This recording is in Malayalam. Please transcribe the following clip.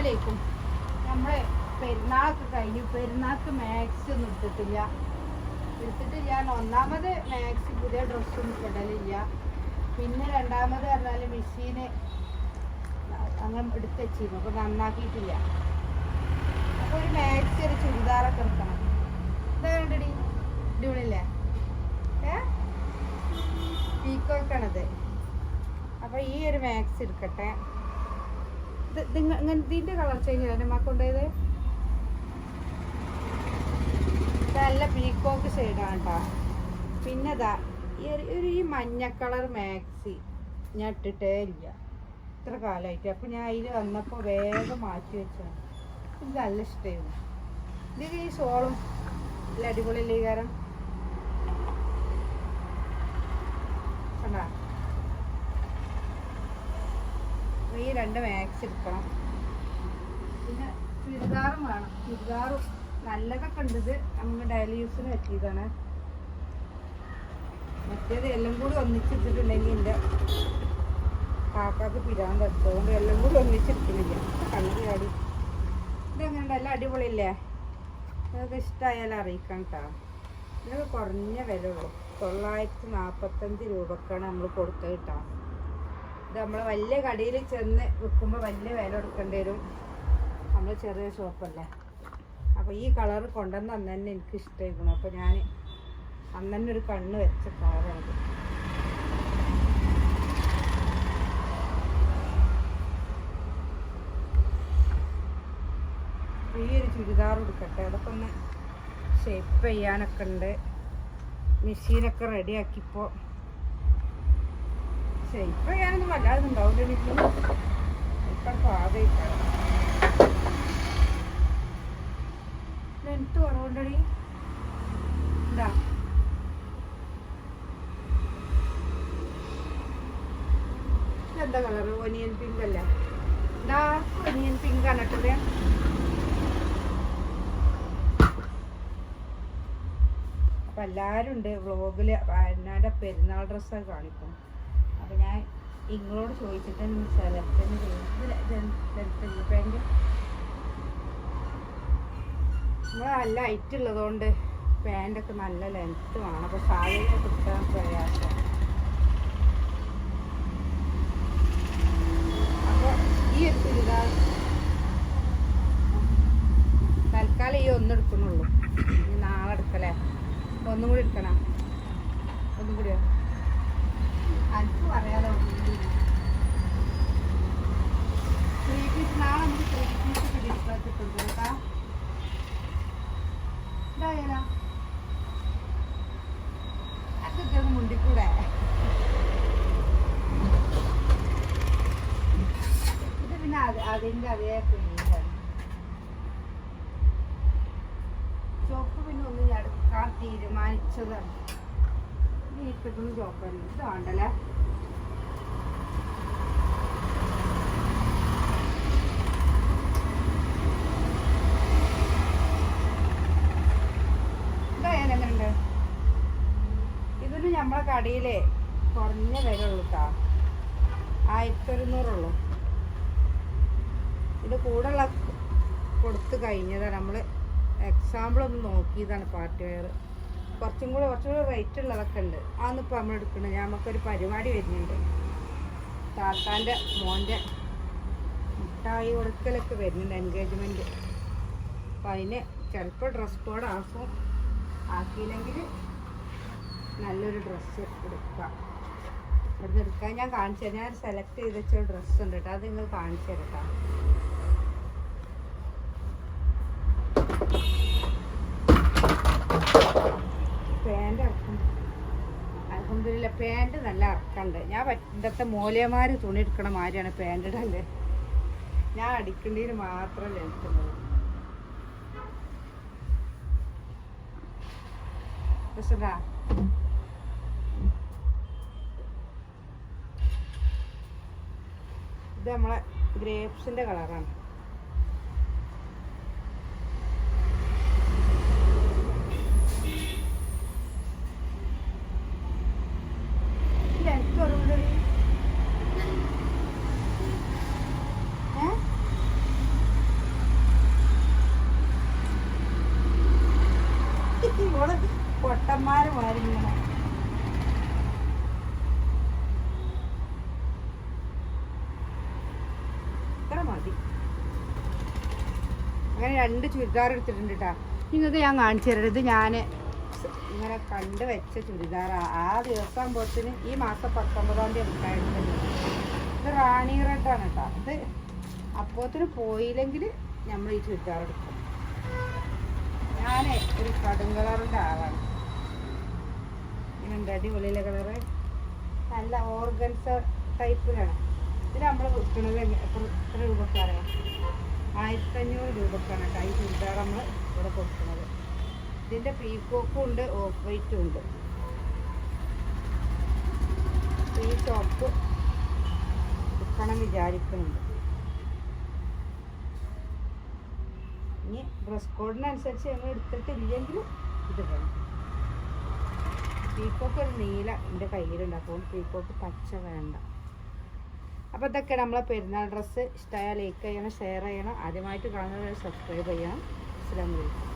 അസ്സലാമലൈക്കും. നമ്മളെ പെരുന്നാക്ക് കഴിഞ്ഞു. പെരുന്നാൾക്ക് മാക്സ് ഒന്നും എടുത്തിട്ടില്ല. എടുത്തിട്ടില്ല. ഒന്നാമത് മാക്സ് പുതിയ ഡ്രസ്സൊന്നും ഇടലില്ല. പിന്നെ രണ്ടാമത് പറഞ്ഞാൽ മെഷീന് അങ്ങനെ എടുത്ത് വെച്ചിരുന്നു അപ്പോൾ നന്നാക്കിയിട്ടില്ല. അപ്പോൾ ഒരു മാക്സി ഒരു ചുരിദാറൊക്കെ എടുക്കണം. എന്താ കണ്ടടി. അടിപൊളിയല്ലേ? ഏ? പീക്കോക്കാണത് അപ്പോൾ ഈ ഒരു മാക്സ് എടുക്കട്ടെ. ഇതിന്റെ കളർ ചേഞ്ച് കൊണ്ടുപോയത്? ഇത് നല്ല പീക്കോക്ക് ഷെയ്ഡാണ് കേട്ടോ പിന്നെ ഒരു ഈ മഞ്ഞ കളർ മാക്സി ഞാൻ ഇട്ടിട്ടേ ഇല്ല. ഇത്ര കാലമായിട്ട് അപ്പൊ ഞാൻ അതിൽ വന്നപ്പോൾ വേഗം മാറ്റി വെച്ചാണ് ഇത് നല്ല ഇഷ്ടമായിരുന്നു ഇത് ഈ ഷോളും അടിപൊളി ലീകാരം കണ്ടാ? ഈ രണ്ട് മാക്സ് എടുക്കണം. പിന്നെ ചുരിദാറും വേണം. ചുരിദാറും നല്ലതൊക്കെ ഉണ്ട്. ഇത് നമുക്ക് ഡെയിലി യൂസിന് പറ്റിയതാണ്. മറ്റേത് എല്ലാം കൂടി ഒന്നിച്ചിട്ടിട്ടുണ്ടെങ്കിൽ എന്റെ കാക്കാക്ക് പിരാൻ അതുകൊണ്ട് എല്ലാം കൂടി ഒന്നിച്ചിട്ടില്ല കണ്ണു ചാടി ഇതെങ്ങനെ എല്ലാം അടിപൊളിയല്ലേ? നിങ്ങൾക്ക് ഇഷ്ടമായാലും അറിയിക്കാം കേട്ടോ. ഇതിനൊക്കെ കുറഞ്ഞ വില ഉള്ളൂ തൊള്ളായിരത്തി നാൽപ്പത്തഞ്ച് രൂപക്കാണ് നമ്മൾ കൊടുത്തത് കേട്ടോ. ഇത് നമ്മൾ വലിയ കടയിൽ ചെന്ന് വിൽക്കുമ്പോൾ വലിയ വില കൊടുക്കേണ്ടി വരും. നമ്മൾ ചെറിയ ഷോപ്പല്ലേ? അപ്പോൾ ഈ കളർ കൊണ്ടുവന്ന് അന്ന് തന്നെ എനിക്ക് ഇഷ്ടമായിരിക്കണം അപ്പോൾ ഞാൻ അന്ന് തന്നെ ഒരു കണ്ണ് വെച്ച കളറാണിത് ഈ ഒരു ചുരിദാർ എടുക്കട്ടെ അതൊക്കെ ഒന്ന് ഷേപ്പ് ചെയ്യാനൊക്കെ ഉണ്ട്. മെഷീനൊക്കെ റെഡിയാക്കിയപ്പോൾ ഷേപ്പ് ഞാനൊന്നും വല്ലാതെ ഉണ്ടാവില്ല എനിക്ക് ഇപ്പം ലെങ്ത്ത് കുറവുണ്ടടി. എന്താ എന്താ കളർ ഒനിയൻ പിങ്ക് അല്ലേ? ഡാർക്ക് ഒനിയൻ പിങ്ക് ആണ് കേട്ടത് അപ്പം ഉണ്ട് വ്ളോഗിൽ എന്നാന്റെ പെരുന്നാൾ ഡ്രസ്സൊക്കെ കാണിക്കും. അപ്പം ഞാൻ ഇങ്ങളോട് ചോദിച്ചിട്ട് സെലക്ട് പാന്റ് നമ്മൾ നല്ല ഹൈറ്റ് ഉള്ളതുകൊണ്ട് പാന്റൊക്കെ നല്ല ലെങ്ത്ത് വേണം. അപ്പോൾ സാധനം കിട്ടാൻ പ്രയാസം. അപ്പോൾ ഈ ഒരു ചുരിദാർ തൽക്കാലം ഈ ഒന്ന് എടുക്കണുള്ളൂ നാളെ എടുക്കലേ അപ്പൊ ഒന്നും കൂടി എടുക്കണം ഒന്നും കൂടിയോ അനക്ക് പറയാലോ ത്രീ പീസ് നാളെ നമുക്ക് ത്രീ പീസ് ഡിസ്കൗണ്ട് കിട്ടും കേട്ടാ ഇതായാലോ അതൊക്കെ മുണ്ടിക്കൂടെ. ഇത് പിന്നെ അത് അതിന്റെ അതേ പ്രിന്റാണ് ചോപ്പ് പിന്നെ ഞാൻ തീരുമാനിച്ചതാണ്. ഇനി ഇട്ടതും ചോപ്പല്ല ഇത് വേണ്ടല്ലേ കടയിലെ കുറഞ്ഞ വില ഉള്ളൂ കേട്ടോ ആയിരത്തി ഒരുന്നൂറുള്ളൂ ഇത് കൂടെയുള്ള കൊടുത്തു കഴിഞ്ഞതാണ് നമ്മൾ എക്സാമ്പിൾ ഒന്ന് നോക്കിയതാണ് പാർട്ടി വെയർ. കുറച്ചും കൂടെ കുറച്ചുകൂടെ റേറ്റ് ഉള്ളതൊക്കെ ഉണ്ട്. അതൊന്നും നമ്മൾ എടുക്കുന്നത് നമുക്കൊരു പരിപാടി വരുന്നുണ്ട്. താത്താന്റെ മോന്റെ മിഠായി കൊടുക്കലൊക്കെ വരുന്നുണ്ട്. എൻഗേജ്മെന്റ് അപ്പം അതിന് ചിലപ്പോൾ ഡ്രസ് കോഡ് ആക്കും. ആക്കിയില്ലെങ്കിൽ നല്ലൊരു ഡ്രസ്സ് എടുക്കാം ഇവിടുന്ന് എടുക്കാൻ ഞാൻ കാണിച്ചു തരാം. ഞാൻ സെലക്ട് ചെയ്ത് വെച്ച ഡ്രസ്സ് ഉണ്ട് കേട്ടോ. അത് നിങ്ങൾ കാണിച്ചു തരാം പാന്റ് ഇറക്കും. അലഹമില്ല പാന്റ് നല്ല ഇറക്കണ്ട്. ഞാൻ ഇന്നത്തെ മൂലയമാർ തുണി എടുക്കണ മാതിരിയാണ് പാന്റ് ഇടല്ലേ ഞാൻ അടിക്കേണ്ടതിന് മാത്രം എടുക്കുന്നത്. രസണ്ടാ? ഇത് നമ്മളെ ഗ്രേപ്സിന്റെ കളറാണ് ലെങ്ത് കുറവുണ്ടടി ഏ മതി അങ്ങനെ രണ്ട് ചുരിദാർ എടുത്തിട്ടുണ്ട് കേട്ടോ നിങ്ങൾക്ക് ഞാൻ കാണിച്ചു തരരുത് ഞാൻ ഇങ്ങനെ കണ്ട് വെച്ച ചുരിദാർ ആ ദിവസം പോത്തിന് ഈ മാസം പത്തൊമ്പതാം തീയതി ഉണ്ടായിട്ടുണ്ട് ഇത് റാണി റെഡാണ് കേട്ടോ അത് അപ്പോത്തിന് പോയില്ലെങ്കിൽ നമ്മൾ ഈ ചുരിദാർ എടുക്കും. ഞാൻ ഒരു കടും കളറിന്റെ ആളാണ്. ഇങ്ങനെയുണ്ട് അടിപൊളിയിലെ കളറ്. നല്ല ഓർഗൻസ ടൈപ്പിലാണ് ഇത് നമ്മൾ വിൽക്കുന്നത് എത്ര രൂപക്കാരാണ് ആയിരത്തഞ്ഞൂറ് രൂപക്കാണ് കേട്ടോ ഈ ചുരിദാർ നമ്മൾ ഇവിടെ കൊടുക്കുന്നത്. ഇതിന്റെ പീക്കോക്കും ഉണ്ട് ഓഫ് വൈറ്റും ഉണ്ട്. ഈ ടോപ്പ് എടുക്കണം വിചാരിക്കുന്നുണ്ട്. ഇനി ഡ്രസ് കോഡിനനുസരിച്ച് ഞങ്ങൾ എടുത്തിട്ടില്ലെങ്കിൽ ഇത് വേണം. പീക്കോക്ക് ഒരു നീല എന്റെ കയ്യിലുണ്ട് അപ്പോൾ പീക്കോക്ക് പച്ച വേണ്ട. അപ്പോൾ ഇതൊക്കെ നമ്മളെ പെരുന്നാൾ ഡ്രസ്സ് ഇഷ്ടമായ ലൈക്ക് ചെയ്യണം ഷെയർ ചെയ്യണം. ആദ്യമായിട്ട് കാണുന്നവരെ സബ്സ്ക്രൈബ് ചെയ്യണം. അസ്സലാമു അലൈക്കും.